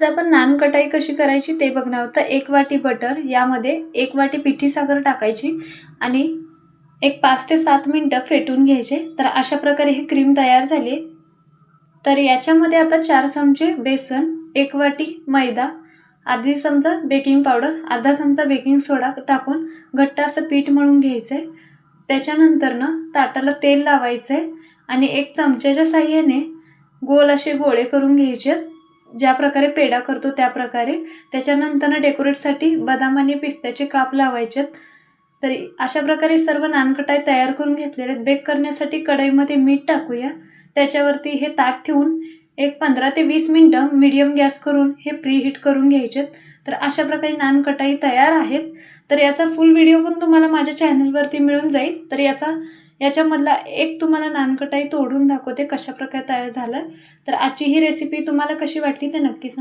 आपण नान कटाई कशी करायची ते बघणार होतं एक वाटी बटर यामध्ये एक वाटी पिठी साखर टाकायची आणि एक पाच ते सात मिनटं फेटून घ्यायचे. तर अशा प्रकारे ही क्रीम तयार झाली तर याच्यामध्ये आता चार चमचे बेसन एक वाटी मैदा अर्धी चमचा बेकिंग पावडर अर्धा चमचा बेकिंग सोडा टाकून घट्ट असं पीठ मळून घ्यायचं. आहे त्याच्यानंतर ना ताटाला तेल लावायचं आहे आणि एक चमच्याच्या साह्याने गोल असे गोळे करून घ्यायचे आहेत. ज्या प्रकारे पेढा करतो त्या प्रकारे. त्याच्यानंतर डेकोरेटसाठी बदाम आणि पिस्त्याचे काप लावायचेत तरी तर अशा प्रकारे सर्व नानकटाई तयार करून घेतलेले आहेत. बेक करण्यासाठी कढईमध्ये मीठ टाकूया. त्याच्यावरती हे ताट ठेवून एक पंधरा ते वीस मिनटं मीडियम गॅस करून हे प्रीहीट करून घ्यायचे आहेत. तर अशा प्रकारे नानकटाई तयार आहेत. तर याचा फुल व्हिडिओ पण तुम्हाला माझ्या चॅनलवरती मिळून जाईल. तर याचा याच्यामधला एक तुम्हाला नानकटाई तोडून दाखवते कशा प्रकारे तयार झालं. तर आजची ही रेसिपी तुम्हाला कशी वाटली ते नक्की सांगा.